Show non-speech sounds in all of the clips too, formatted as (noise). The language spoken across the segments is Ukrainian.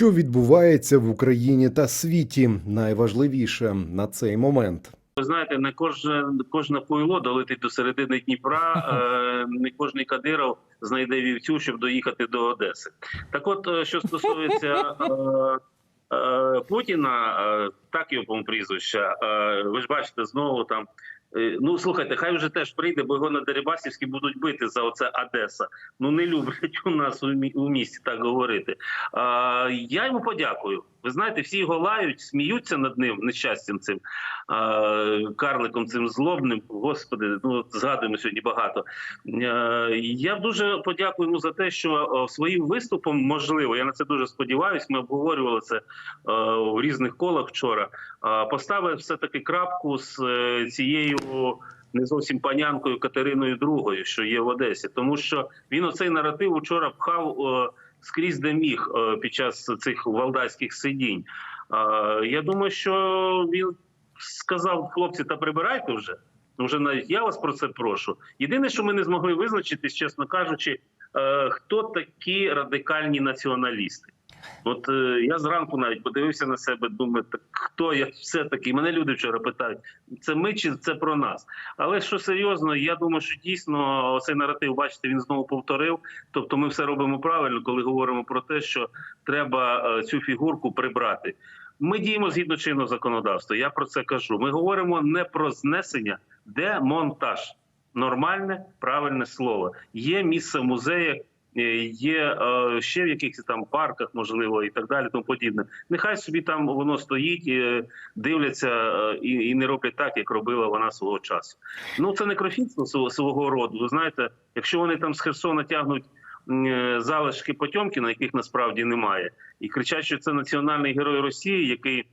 Що відбувається в Україні та світі, найважливіше на цей момент. Ви знаєте, не кожне кожне пойло долетить до середини Дніпра, (laughs) е, не кожний кадиров знайде вівцю, щоб доїхати до Одеси. Так, от е, що стосується е, Путіна, так його прізвища. Ви ж бачите, знову там. Е, Ну слухайте, хай вже теж прийде, бо його на Дерибасівській будуть бити за оце Одеса. Ну не люблять у нас у, місті так говорити. Я йому подякую. Ви знаєте, всі його лають, сміються над ним нещастям цим а, карликом, цим злобним. Господи, ну згадуємо сьогодні багато. Е, Я дуже подякую йому за те, що е, своїм виступом можливо, я на це дуже сподіваюся. Ми обговорювали це е, в різних колах вчора. е, Поставив все таки крапку з е, цією. Не зовсім панянкою Катериною II, що є в Одесі, тому що він оцей наратив вчора пхав е, скрізь де міг е, під час цих валдайських сидінь. Е, Я думаю, що він сказав хлопці, та прибирайте вже. Вже навіть я вас про це прошу. Єдине, що ми не змогли визначитись, чесно кажучи, е, хто такі радикальні націоналісти. От е, я зранку навіть подивився на себе, думаю, так хто я все таки? Мене люди вчора питають: це ми чи це про нас? Але що серйозно, я думаю, що дійсно цей наратив, бачите, він знову повторив. Тобто, ми все робимо правильно, коли говоримо про те, що треба е, цю фігурку прибрати. Ми діємо згідно чинного законодавства. Я про це кажу. Ми говоримо не про знесення, демонтаж. Нормальне, правильне слово. Є місце е, є е, ще в якихось там парках, можливо, і так далі, тому подібне. Нехай собі там воно стоїть, е, дивляться е, і, не роблять так, як робила вона свого часу. Ну це некрофітство свого, роду. Ви знаєте, якщо вони там з Херсона тягнуть е, залишки Потьомкіна, яких насправді немає, і кричать, що це національний герой Росії, який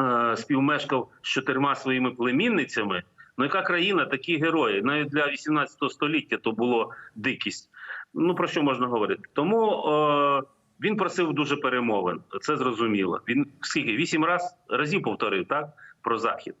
е, співмешкав з чотирма своїми племінницями. Ну, яка країна, такі герої? Навіть для 18 століття то було дикість. Ну про що можна говорити? Тому е, він просив дуже перемовин. Це зрозуміло. Він скільки вісім раз разів повторив так про захід.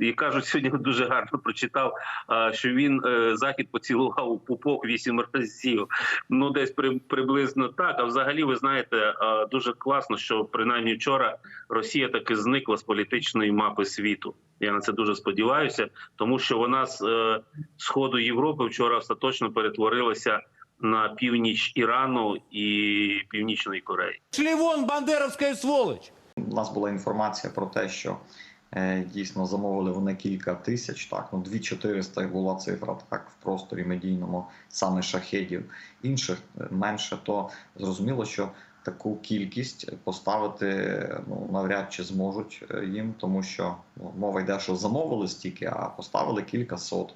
І кажуть, сьогодні дуже гарно прочитав, а, що він е, захід поцілував у пупок вісім разів. Ну, десь при, приблизно так. А взагалі, ви знаєте, дуже класно, що принаймні вчора Росія таки зникла з політичної мапи світу. Я на це дуже сподіваюся, тому що вона з е, сходу Європи вчора остаточно перетворилася на північ Ірану і Північної Кореї. Шли вон, бандеровская сволочь! У нас була інформація про те, що дійсно замовили вони кілька тисяч, так, ну 2400 була цифра так в просторі медійному, саме шахедів, інших е, менше, то зрозуміло, що таку кількість поставити е, ну, навряд чи зможуть е, їм, тому що ну, мова йде, що замовили стільки, а поставили кілька сот.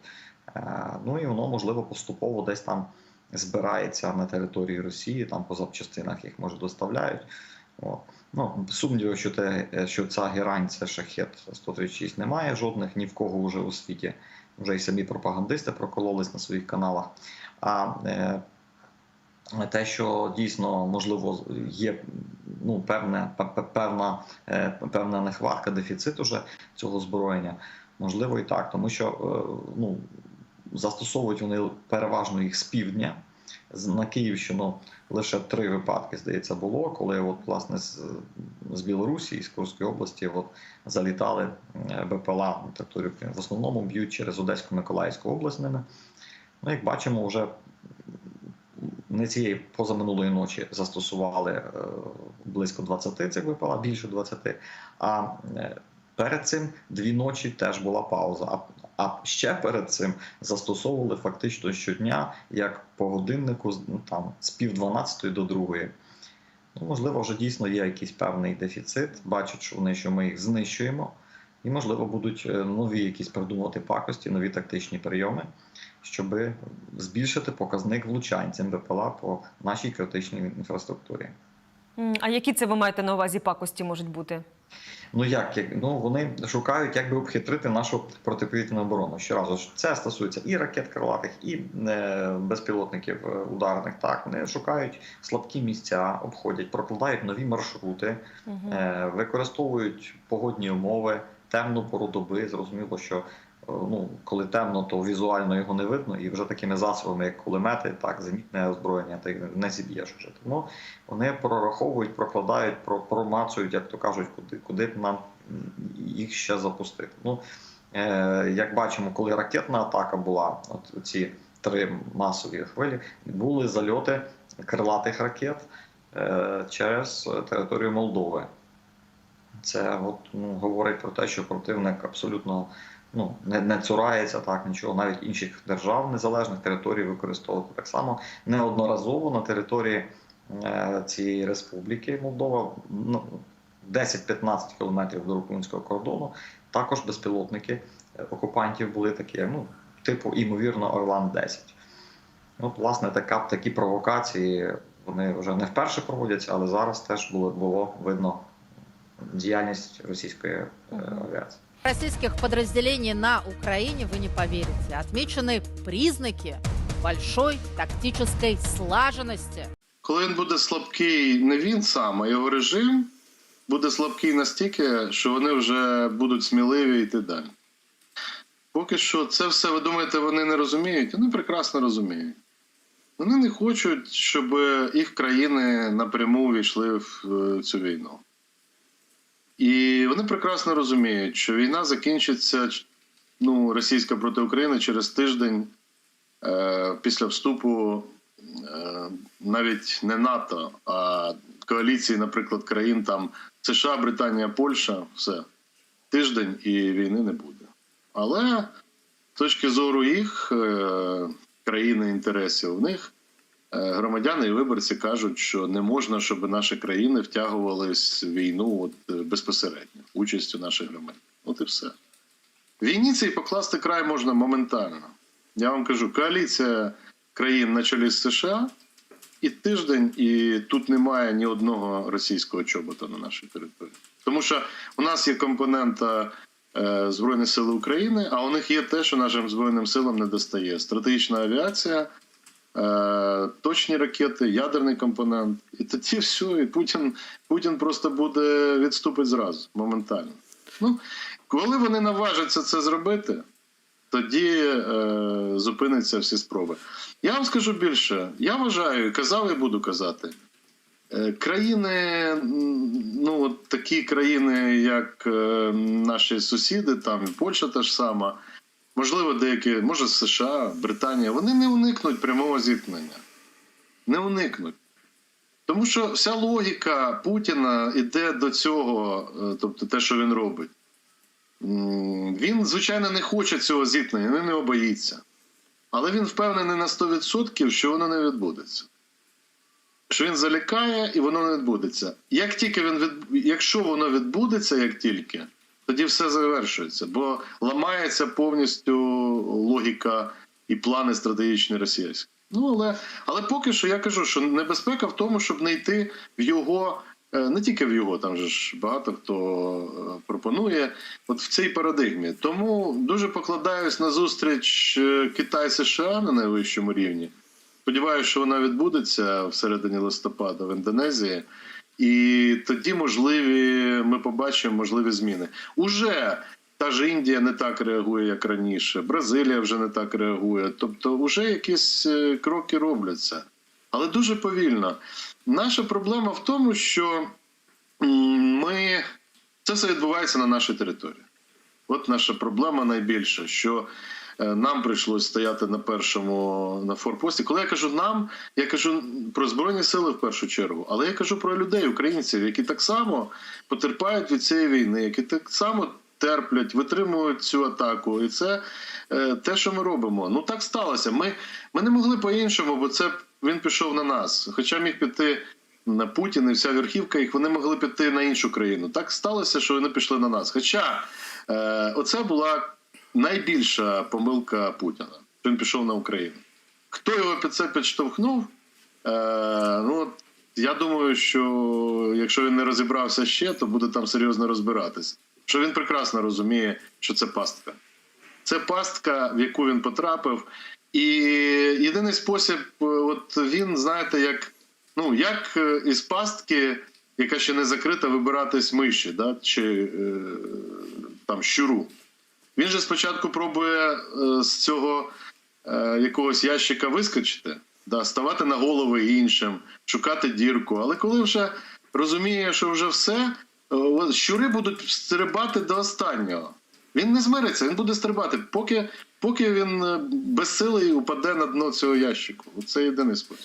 Е, Ну і воно можливо поступово десь там збирається на території Росії, там по запчастинах їх може доставляють. От. Ну, сумніву, що, те, що ця герань, це шахет 136, немає жодних ні в кого вже у світі. Вже й самі пропагандисти прокололись на своїх каналах. А е, те, що дійсно можливо є ну, певне, пе- пе- певна, е, певна нехватка, дефіцит уже цього зброєння, можливо і так, тому що е, ну, застосовують вони переважно їх з півдня. На Київщину лише три випадки, здається, було, коли от, власне, з, Білорусі і з Курської області от, залітали е, БПЛА на територію. В основному б'ють через Одесько-Миколаївську область ними. Ну, як бачимо, вже не цієї позаминулої ночі застосували е, близько 20 цих ВПЛА, більше 20, а е, перед цим дві ночі теж була пауза. А, ще перед цим застосовували фактично щодня, як по годиннику, ну, там, з пів 12 до другої. Ну, можливо, вже дійсно є якийсь певний дефіцит, бачать, вони, що ми їх знищуємо, і, можливо, будуть е, нові якісь придумувати пакості, нові тактичні прийоми, щоб збільшити показник влучань цим БПЛА по нашій критичній інфраструктурі. А які це ви маєте на увазі пакості можуть бути? Ну як, як ну вони шукають, як би обхитрити нашу протиповітряну оборону. Щоразу ж це стосується і ракет крилатих, і е, безпілотників е, ударних. Так вони шукають слабкі місця, обходять, прокладають нові маршрути, Угу. е, використовують погодні умови, темну пору доби. Зрозуміло, що ну, коли темно, то візуально його не видно, і вже такими засобами, як кулемети, так, зенітне озброєння, ти не зіб'єш вже. Тому вони прораховують, прокладають, промацують, як то кажуть, куди, куди б нам їх ще запустити. Ну, е, як бачимо, коли ракетна атака була, от ці три масові хвилі, були зальоти крилатих ракет е, через територію Молдови. Це от, ну, говорить про те, що противник абсолютно ну, не, не цурається так нічого, навіть інших держав незалежних територій використовувати так само неодноразово на території е, цієї республіки Молдова. Ну, 10-15 кілометрів до українського кордону. Також безпілотники е, окупантів були такі, ну, типу, імовірно, Орлан 10. От, власне, така, такі провокації вони вже не вперше проводяться, але зараз теж було, було видно діяльність російської е, авіації. Российских подразделений на Украине, вы не поверите, отмечены признаки большой тактической слаженности. Коли він буде слабкий, не він сам, а його режим буде слабкий настільки, що вони вже будуть сміливі йти далі. Поки що це все, ви думаєте, вони не розуміють? Вони прекрасно розуміють. Вони не хочуть, щоб їх країни напряму війшли в е, цю війну. Вони прекрасно розуміють, що війна закінчиться ну, російська проти України через тиждень е, після вступу е, навіть не НАТО, а коаліції, наприклад, країн там США, Британія, Польща, все. Тиждень і війни не буде. Але з точки зору їх е, країни інтересів, в них громадяни і виборці кажуть, що не можна, щоб наші країни втягувались в війну от, е, безпосередньо, участю наших громадян. От і все. Війні цій покласти край можна моментально. Я вам кажу, коаліція країн на чолі з США і тиждень, і тут немає ні одного російського чобота на нашій території. Тому що у нас є компонента е, Збройні Сили України, а у них є те, що нашим Збройним силам не достає: стратегічна авіація, е, точні ракети, ядерний компонент. І тоді все, і Путін, Путін просто буде відступить зразу, моментально. Ну, коли вони наважаться це зробити, тоді е, зупиняться всі спроби. Я вам скажу більше. Я вважаю, казав і буду казати. е, Країни, ну такі країни, як е, наші сусіди, там і Польща та ж сама, можливо, деякі, може США, Британія, вони не уникнуть прямого зіткнення. Не уникнуть. Тому що вся логіка Путіна йде до цього, е, тобто те, що він робить. Він, звичайно, не хоче цього зіткнення, він його боїться. Але він впевнений на 100%, що воно не відбудеться. Що він залякає і воно не відбудеться. Як тільки він від... Якщо воно відбудеться, як тільки, тоді все завершується, бо ламається повністю логіка і плани стратегічні російські. Ну, але, але поки що я кажу, що небезпека в тому, щоб не йти в його, е, не тільки в його, там же ж багато хто е, пропонує, от в цій парадигмі. Тому дуже покладаюсь на зустріч е, Китай-США на найвищому рівні. Сподіваюся, що вона відбудеться в середині листопада в Індонезії. І тоді можливі ми побачимо можливі зміни. Уже та ж Індія не так реагує, як раніше, Бразилія вже не так реагує. Тобто, вже якісь е, кроки робляться, але дуже повільно. Наша проблема в тому, що ми це все відбувається на нашій території. От наша проблема найбільша, що нам прийшлось стояти на першому на форпості. Коли я кажу нам, я кажу про збройні сили в першу чергу, але я кажу про людей, українців, які так само потерпають від цієї війни, які так само терплять, витримують цю атаку. І це е, те, що ми робимо. Ну так сталося. Ми, ми не могли по-іншому, бо це він пішов на нас. Хоча міг піти на Путін і вся верхівка їх, вони могли піти на іншу країну. Так сталося, що вони пішли на нас. Хоча е, оце була найбільша помилка Путіна. Він пішов на Україну. Хто його під це підштовхнув? Е, ну, я думаю, що якщо він не розібрався ще, то буде там серйозно розбиратись. Що він прекрасно розуміє, що це пастка. Це пастка, в яку він потрапив. І єдиний спосіб, е, от він, знаєте, як, ну, як е, із пастки, яка ще не закрита, вибиратись миші, да? чи е, там щуру. Він же спочатку пробує е, з цього е, якогось ящика вискочити, да, ставати на голови іншим, шукати дірку. Але коли вже розуміє, що вже все, е, щури будуть стрибати до останнього. Він не змириться, він буде стрибати, поки, поки він безсилий упаде на дно цього ящику. Це єдиний спосіб.